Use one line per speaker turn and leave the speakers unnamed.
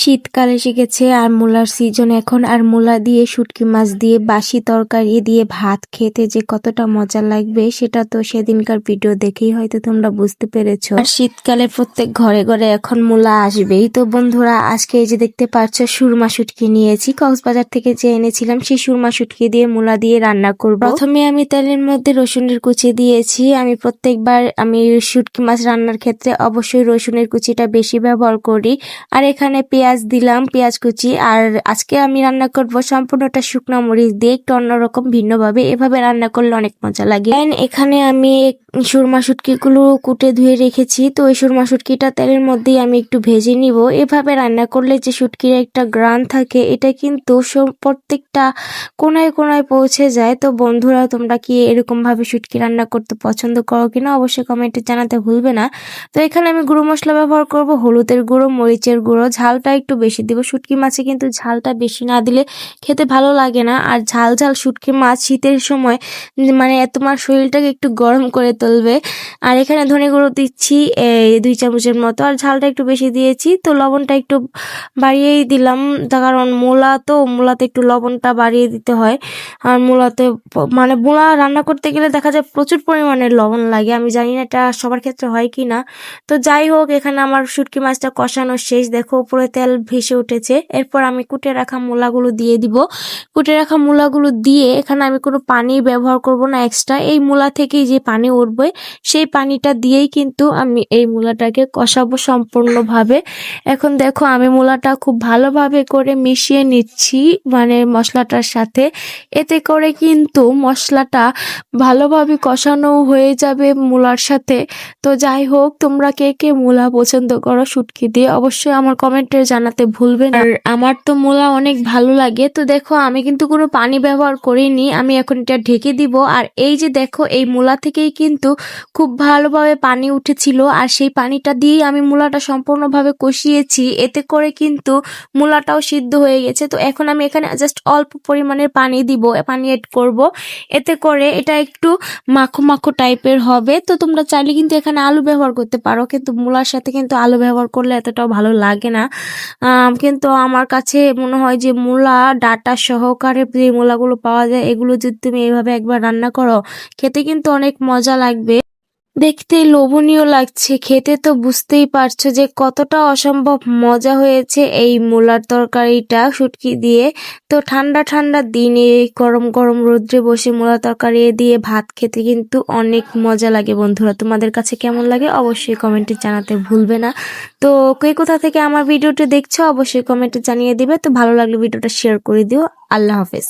শীতকাল গেছে আর মূলার সিজন এখন। আর মূলা দিয়ে, শুটকি মাছ দিয়ে, বাসি তরকারি দিয়ে ভাত খেতে যে কতটা মজা লাগবে, সেটা তো সেদিনকার ভিডিও দেখেই হয়তো তোমরা বুঝতে পেরেছ। আর শীতকালে প্রত্যেক ঘরে ঘরে এখন মূলা আসবেই। তো বন্ধুরা, আজকে এই যে দেখতে পাচ্ছ, সুরমা শুটকি নিয়েছি। কক্সবাজার থেকে যে এনেছিলাম, সেই সুরমা শুটকি দিয়ে মূলা দিয়ে রান্না করব। প্রথমে আমি তেলের মধ্যে রসুনের কুচি দিয়েছি। আমি প্রত্যেকবার আমি শুটকি মাছ রান্নার ক্ষেত্রে অবশ্যই রসুনের কুচিটা বেশি ব্যবহার করি। আর এখানে পেঁয়াজ দিলাম, পেঁয়াজ কুচি। আর আজকে আমি রান্না করব সম্পূর্ণটা শুকনো মরিচ দিয়ে, একটু অন্যরকম ভিন্নভাবে। এভাবে রান্না করলে অনেক মজা লাগে। এখানে আমি সুরমা শুটকিগুলো কুটে ধুয়ে রেখেছি। তো ওই সুরমা শুটকিটা তেলের মধ্যেই আমি একটু ভেজে নিব। এভাবে রান্না করলে যে শুটকির একটা গ্রান থাকে, এটা কিন্তু প্রত্যেকটা কোনায় কোনায় পৌঁছে যায়। তো বন্ধুরা, তোমরা কি এরকম ভাবে শুটকি রান্না করতে পছন্দ করো কিনা অবশ্যই কমেন্টে জানাতে ভুলবে না। তো এখানে আমি গুঁড়ো মশলা ব্যবহার করব, হলুদের গুঁড়ো, মরিচের গুঁড়ো, ঝালটা একটু বেশি দিব। শুটকি মাছে কিন্তু ঝালটা বেশি না দিলে খেতে ভালো লাগে না। আর ঝাল ঝাল শুটকি মাছ শীতের সময় মানে তোমার শরীরটাকে একটু গরম করে তুলবে। আর এখানে ধনে গুঁড়ো দিচ্ছি দুই চামচের মতো। আর ঝালটা একটু বেশি দিয়েছি, তো লবণটা একটু বাড়িয়েই দিলাম। কারণ মূলা তো, মূলাতে একটু লবণটা বাড়িয়ে দিতে হয়। আর মূলাতে মানে মূলা রান্না করতে গেলে দেখা যায় প্রচুর পরিমাণে লবণ লাগে। আমি জানি না এটা সবার ক্ষেত্রে হয় কি না। তো যাই হোক, এখানে আমার শুটকি মাছটা কষানো শেষ। দেখো, উপরে তেল ভেসে উঠেছে। এরপর আমি কুটে রাখা মূলাগুলো দিয়ে দিব। কুটে রাখা মূলাগুলো দিয়ে এখানে আমি কোনো পানি ব্যবহার করব না এক্সট্রা এই মূলা থেকেই যে পানি উঠবে, সেই পানিটা দিয়েই কিন্তু আমি এই মূলাটাকে কষাবো সম্পূর্ণভাবে। এখন দেখো আমি মূলাটা খুব ভালোভাবে করে মিশিয়ে নিচ্ছি মানে মশলাটার সাথে। এতে করে কিন্তু মশলাটা ভালোভাবে কষানো হয়ে যাবে মূলার সাথে। তো যাই হোক, তোমরা কে কে মূলা পছন্দ করো, শুটকি দিয়ে অবশ্যই আমার কমেন্টে জানাতে ভুলবে না। আর আমার তো মূলা অনেক ভালো লাগে। তো দেখো, আমি কিন্তু কোনো পানি ব্যবহার করিনি। আমি এখন এটা ঢেকে দিব। আর এই যে দেখো, এই মূলা থেকেই কিন্তু খুব ভালোভাবে পানি উঠেছিল। আর সেই পানিটা দিয়েই আমি মূলাটা সম্পূর্ণভাবে কষিয়েছি। এতে করে কিন্তু মূলাটাও সিদ্ধ হয়ে গেছে। তো এখন আমি এখানে জাস্ট অল্প পরিমাণের পানি দিব, পানি এড করব। এতে করে এটা একটু মাখো মাখো টাইপের হবে। তো তোমরা চাইলে কিন্তু এখানে আলু ব্যবহার করতে পারো। কিন্তু মূলার সাথে কিন্তু আলু ব্যবহার করলে এতটাও ভালো লাগে না। কিন্তু আমার কাছে মনে হয় যে মূলা, ডাটা সহকারে যে মূলাগুলো পাওয়া যায়, এগুলো যদি তুমি এইভাবে একবার রান্না করো, খেতে কিন্তু অনেক মজা লাগবে। দেখতে লোভনীয় লাগছে, খেতে তো বুঝতেই পারছ যে কতটা অসম্ভব মজা হয়েছে এই মূলার তরকারিটা শুটকি দিয়ে। তো ঠান্ডা ঠান্ডা দিনে গরম গরম রোদ্রে বসে মূলা তরকারি দিয়ে ভাত খেতে কিন্তু অনেক মজা লাগে বন্ধুরা। তোমাদের কাছে কেমন লাগে অবশ্যই কমেন্টে জানাতে ভুলবে না। তো কে কোথা থেকে আমার ভিডিওটি দেখছ অবশ্যই কমেন্টে জানিয়ে দিবে। তো ভালো লাগলে ভিডিওটা শেয়ার করে দিও। আল্লাহ হাফেজ।